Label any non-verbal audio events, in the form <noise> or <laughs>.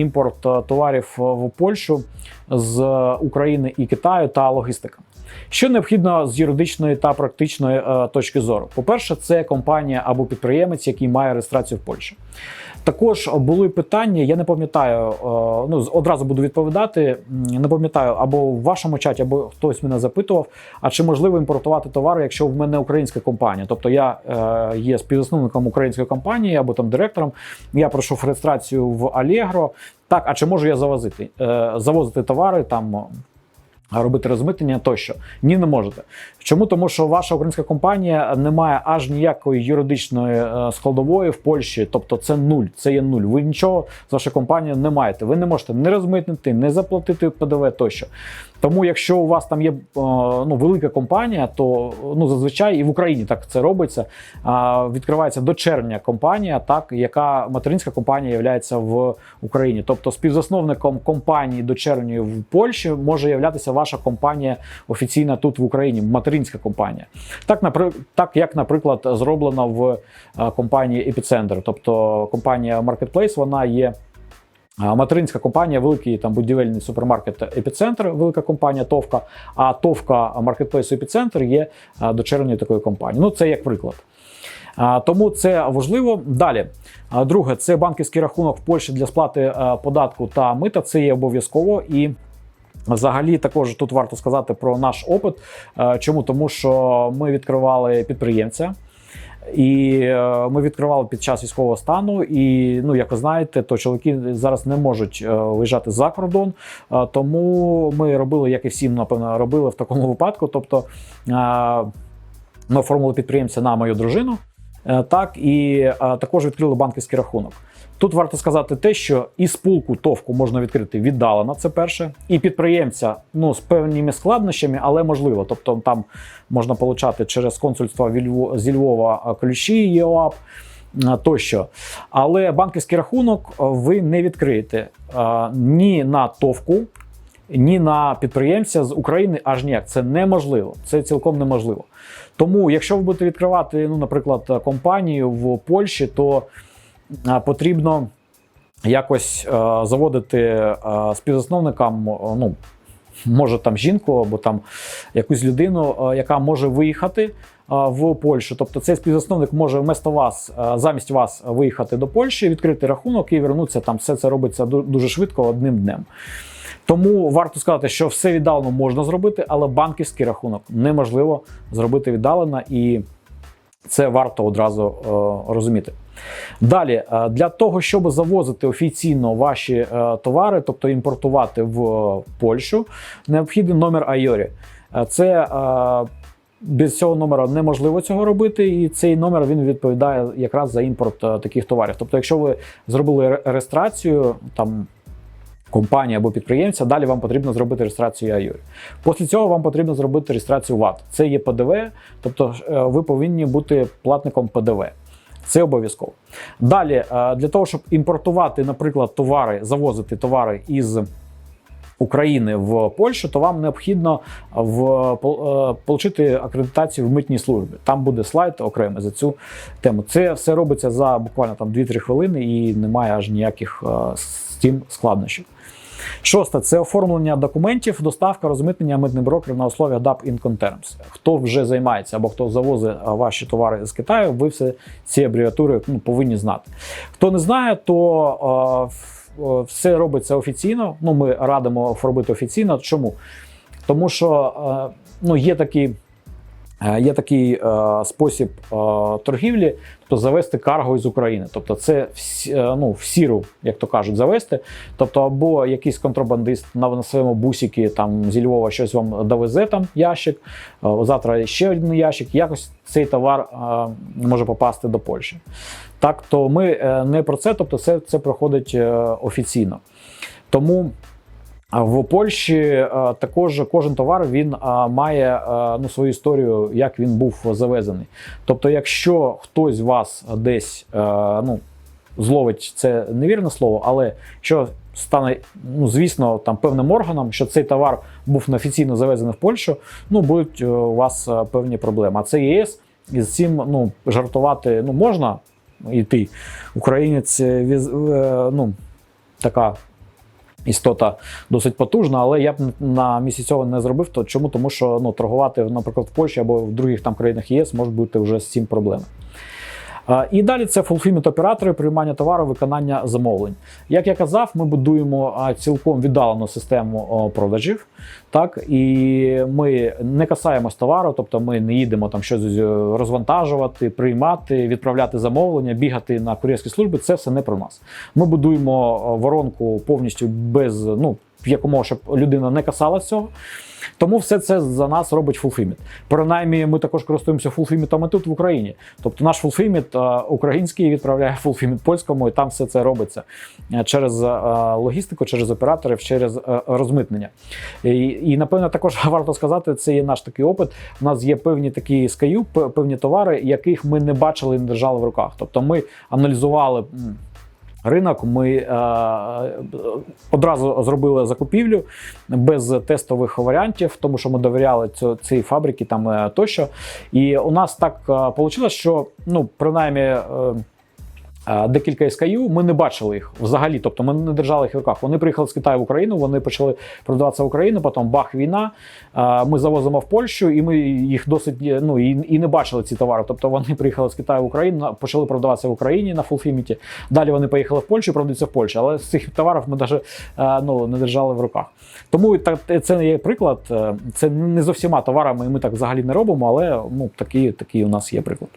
імпорт товарів в Польщу з України і Китаю та логістика. Що необхідно з юридичної та практичної е, точки зору? По-перше, це компанія або підприємець, який має реєстрацію в Польщі. Також були питання, я не пам'ятаю, е, ну одразу буду відповідати. Не пам'ятаю, або в вашому чаті, або хтось мене запитував, а чи можливо імпортувати товари, якщо в мене українська компанія? Тобто я е, є співзасновником української компанії або там директором. Я пройшов реєстрацію в Allegro. Так, а чи можу я завозити? Е, завозити товари там робити розмитнення тощо. Ні, не можете. Чому? Тому що ваша українська компанія не має аж ніякої юридичної е, складової в Польщі, тобто це нуль, це є нуль. Ви нічого з вашої компанії не маєте. Ви не можете не розмитнити, не заплатити ПДВ тощо. Тому, якщо у вас там є е, ну, велика компанія, то ну зазвичай і в Україні так це робиться. Відкривається дочерня компанія, так яка материнська компанія є в Україні. Тобто співзасновником компанії дочерньої в Польщі може являтися ваша компанія офіційна тут в Україні, материнська компанія. Так, так як, наприклад, зроблено в е, компанії Epicenter. Тобто компанія Marketplace, вона є. Материнська компанія, великий там будівельний супермаркет Епіцентр, велика компанія Товка. А Товка маркетплейсу Епіцентр є дочерньою такої компанії. Ну, це як приклад. Тому це важливо. Далі, друге, це банківський рахунок в Польщі для сплати податку та мита. Це є обов'язково і. Взагалі, також тут варто сказати про наш опит. Чому? Тому що ми відкривали підприємця. І е, ми відкривали під час військового стану. І ну, як ви знаєте, то чоловіки зараз не можуть е, виїжджати за кордон. Е, тому ми робили, як і всім, напевно, робили в такому випадку. Тобто ми оформили підприємця на мою дружину, так і також відкрили банківський рахунок. Тут варто сказати те, що і спулку товку можна відкрити віддалено, це перше, і підприємця ну з певними складнощами, але можливо. Тобто там можна получати через консульство зі Львова ключі ЄОАП тощо. Але банківський рахунок ви не відкриєте ні на товку. Ні на підприємця з України аж ніяк. Це неможливо, це цілком неможливо. Тому, якщо ви будете відкривати, ну, наприклад, компанію в Польщі, то потрібно якось заводити співзасновникам, ну, може там жінку або там якусь людину, яка може виїхати в Польщу. Тобто цей співзасновник може вместо вас замість вас виїхати до Польщі, відкрити рахунок і вернутися там. Все це робиться дуже швидко одним днем. Тому варто сказати, що все віддалено можна зробити, але банківський рахунок неможливо зробити віддалено, і це варто одразу е, розуміти. Далі, е, для того, щоб завозити офіційно ваші е, товари, тобто імпортувати в Польщу, необхідний номер Айорі. Це без цього номера неможливо цього робити, і цей номер він відповідає якраз за імпорт таких товарів. Тобто, якщо ви зробили реєстрацію там компанії або підприємця, далі вам потрібно зробити реєстрацію АЮР. Після цього вам потрібно зробити реєстрацію ВАТ. Це є ПДВ, тобто е, ви повинні бути платником ПДВ. Це обов'язково. Далі, е, для того, щоб імпортувати, наприклад, товари, завозити товари із України в Польщу, то вам необхідно в, е, отримати акредитацію в митній службі. Там буде слайд окремий за цю тему. Це все робиться за буквально там 2-3 хвилини і немає аж ніяких з цим складнощів. Шосте це оформлення документів, доставка розмитнення митних брокерів на основі DAP Incoterms. Хто вже займається або хто завозить ваші товари з Китаю, ви все ці абревіатури ну, повинні знати. Хто не знає, то е, все робиться офіційно. Ну, Ми радимо оформити офіційно. Чому? Тому що е, ну, є такі. Е, є такий е, спосіб е, торгівлі, тобто завести карго із України. Тобто, це в, е, ну, в сіру, як то кажуть, завести. Тобто, або якийсь контрабандист на, на своєму бусіки там зі Львова щось вам довезе там ящик. Е, завтра ще один ящик. Якось цей товар е, може попасти до Польщі. Так, то ми е, не про це, тобто, це, це проходить е, офіційно. Тому. В Польщі е, також кожен товар він е, має е, ну, свою історію, як він був завезений. Тобто, якщо хтось вас десь ну, зловить це невірне слово, але що стане, ну звісно, там певним органом, що цей товар був неофіційно завезений в Польщу, ну будуть у вас певні проблеми. А це ЄС і з цим ну, жартувати ну, можна і ти, українець, ну, така. Істота досить потужна, але я б на місці цього не зробив. То чому? Тому що ну, торгувати, наприклад, в Польщі або в других там країнах ЄС може бути вже з цим проблеми. І далі це fulfillment оператори, приймання товару, виконання замовлень. Як я казав, ми будуємо цілком віддалену систему продажів. Так, і ми не касаємось товару, тобто ми не їдемо там щось е, розвантажувати, приймати, відправляти замовлення, бігати на кур'єрські служби. Це все не про нас. Ми будуємо воронку повністю без ну якомога, щоб людина не касалась цього. Тому все це за нас робить Fulfillment. Принаймні, ми також користуємося Fulfillment тут в Україні. Тобто наш Fulfillment е, український відправляє Fulfillment польському, і там все це робиться е, через е, логістику, через операторів, через розмитнення. І, і напевно також <laughs> варто сказати, це є наш такий опит. У нас є певні такі п- певні товари, яких ми не бачили і не держали в руках. Тобто ми аналізували. Ринок ми е, одразу зробили закупівлю без тестових варіантів, тому що ми довіряли цю, цій фабриці там е, тощо. І у нас так вийшло, що ну принаймні. Е, е, Декілька SKU, ми не бачили їх взагалі, тобто ми не держали їх в руках. Вони приїхали з Китаю в Україну, вони почали продаватися в Україну, потім бах, війна. Е, Ми завозимо в Польщу, і ми їх досить е, ну і, і не бачили ці товари. Тобто вони приїхали з Китаю в Україну, почали продаватися в Україні на фулфіміті. Далі вони поїхали в Польщу, продаються в Польщі. Але з цих товарів ми навіть ну, не держали в руках. Тому так це не є приклад. е, Це не з усіма товарами, і ми так взагалі не робимо, але ну такий, такий у нас є приклад.